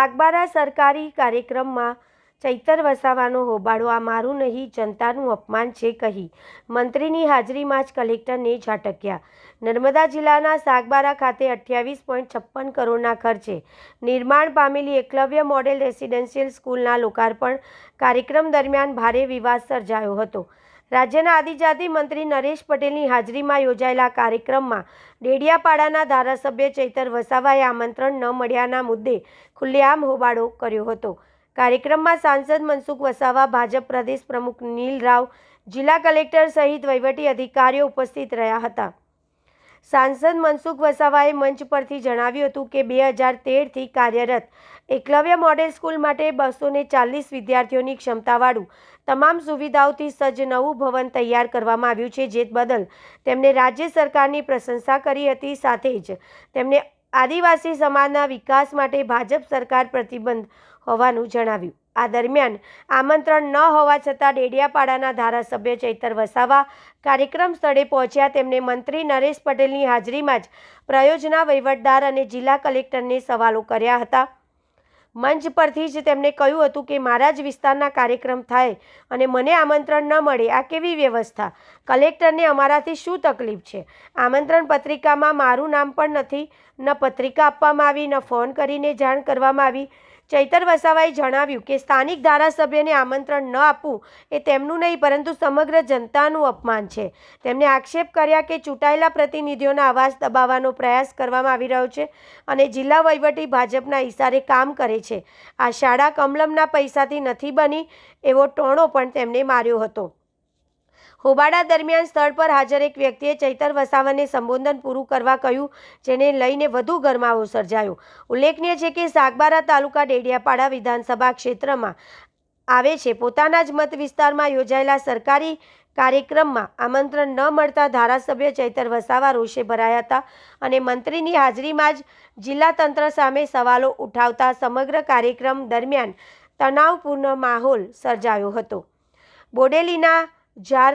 સાગબારા સરકારી કાર્યક્રમમાં ચૈતર વસાવાનો હોબાળો, આ મારું નહીં, જનતાનું અપમાન છે કહી. મંત્રીની હાજરીમાં જ કલેક્ટરને ઝાટક્યા. નર્મદા જિલ્લાના સાગબારા ખાતે અઠ્યાવીસ પોઈન્ટ છપ્પન કરોડના ખર્ચે નિર્માણ પામેલી એકલવ્ય મોડેલ રેસિડેન્શિયલ સ્કૂલના લોકાર્પણ કાર્યક્રમ દરમિયાન ભારે વિવાદ સર્જાયો હતો. રાજ્યના આદિજાતિ મંત્રી નરેશ પટેલની હાજરીમાં યોજાયેલા કાર્યક્રમમાં ડેડિયાપાડાના ધારાસભ્ય ચૈતર વસાવાએ આમંત્રણ ન મળ્યાના મુદ્દે ખુલ્લેઆમ હોબાળો કર્યો હતો. કાર્યક્રમમાં સાંસદ મનસુખ વસાવા, ભાજપ પ્રદેશ પ્રમુખ નીલ રાવ જિલ્લા કલેક્ટર સહિત વહીવટી અધિકારીઓ ઉપસ્થિત રહ્યા હતા. સાંસદ મનસુખ વસાવાએ મંચ પરથી જણાવ્યું હતું કે બે હજાર તેરથી કાર્યરત એકલવ્ય મોડેલ સ્કૂલ માટે બસો ને ચાલીસ વિદ્યાર્થીઓની ક્ષમતાવાળું તમામ સુવિધાઓથી સજ્જ નવું ભવન તૈયાર કરવામાં આવ્યું છે, જે બદલ તેમણે રાજ્ય સરકારની પ્રશંસા કરી હતી. સાથે જ તેમણે આદિવાસી સમાજના વિકાસ માટે ભાજપ સરકાર પ્રતિબંધ હોવાનું જણાવ્યું. આ દરમિયાન આમંત્રણ ન હોવા છતાં ડેડિયાપાડાના ધારાસભ્ય ચૈતર વસાવા કાર્યક્રમ સ્થળે પહોંચ્યા. તેમણે મંત્રી નરેશ પટેલની હાજરીમાં જ પ્રયોજના વહીવટદાર અને જિલ્લા કલેક્ટરને સવાલો કર્યા હતા. મંચ પરથી જ તેમણે કહ્યું હતું કે, મારા જ વિસ્તારના કાર્યક્રમ થાય અને મને આમંત્રણ ન મળે. આ કેવી વ્યવસ્થા? કલેક્ટરને અમારાથી શું તકલીફ છે? આમંત્રણ પત્રિકામાં મારું નામ પણ નથી, ન પત્રિકા આપવામાં આવી, ન ફોન કરીને જાણ કરવામાં આવી. ચૈતર વસાવાએ જણાવ્યું કે સ્થાનિક ધારાસભ્યને આમંત્રણ ન આપવું એ તેમનું નહીં, પરંતુ સમગ્ર જનતાનું અપમાન છે. તેમણે આક્ષેપ કર્યા કે ચૂંટાયેલા પ્રતિનિધિઓના અવાજ દબાવવાનો પ્રયાસ કરવામાં આવી રહ્યો છે અને જિલ્લા વહીવટી ભાજપના ઇશારે કામ કરે છે. આ શાળા કમલમના પૈસાથી નથી બની એવો ટોણો પણ તેમણે માર્યો હતો. હોબાળા દરમિયાન સ્થળ પર હાજર એક વ્યક્તિએ ચૈતર વસાવાને સંબોધન પૂરું કરવા કહ્યું, જેને લઈને વધુ ગરમાવો સર્જાયો. ઉલ્લેખનીય છે કે સાગબારા તાલુકા ડેડિયાપાડા વિધાનસભા ક્ષેત્રમાં આવે છે. પોતાના જ મત વિસ્તારમાં યોજાયેલા સરકારી કાર્યક્રમમાં આમંત્રણ ન મળતા ધારાસભ્ય ચૈતર વસાવા રોષે ભરાયા હતા અને મંત્રીની હાજરીમાં જ જિલ્લા તંત્ર સામે સવાલો ઉઠાવતા સમગ્ર કાર્યક્રમ દરમિયાન તણાવપૂર્ણ માહોલ સર્જાયો હતો. બોડેલીના જાર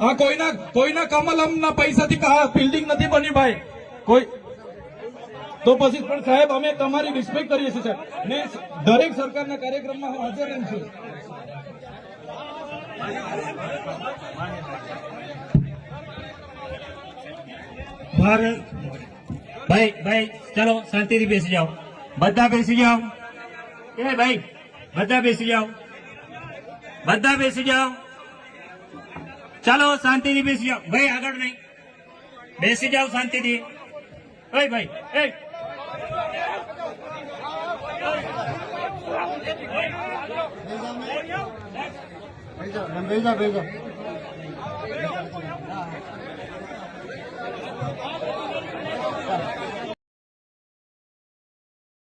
આ કોઈના કોઈના કમલમના પૈસાથી બિલ્ડિંગ નથી બની ભાઈ. કોઈ તો પછી પણ સાહેબ, અમે તમારી રિસ્પેક્ટ કરીએ છીએ, સાહેબ. ને દરેક સરકારના કાર્યક્રમમાં હું હાજર રહું છું. ભાઈ ભાઈ, ચલો, શાંતિથી બેસી જાઓ. બધા બેસી જાઓ. એ ભાઈ, બધા બેસી જાઓ. બધા બેસી જાઓ. ચાલો શાંતિથી બેસી જાઓ ભાઈ આગળ નહીં. બેસી જાઓ શાંતિથી. ભાઈ ભાઈ એ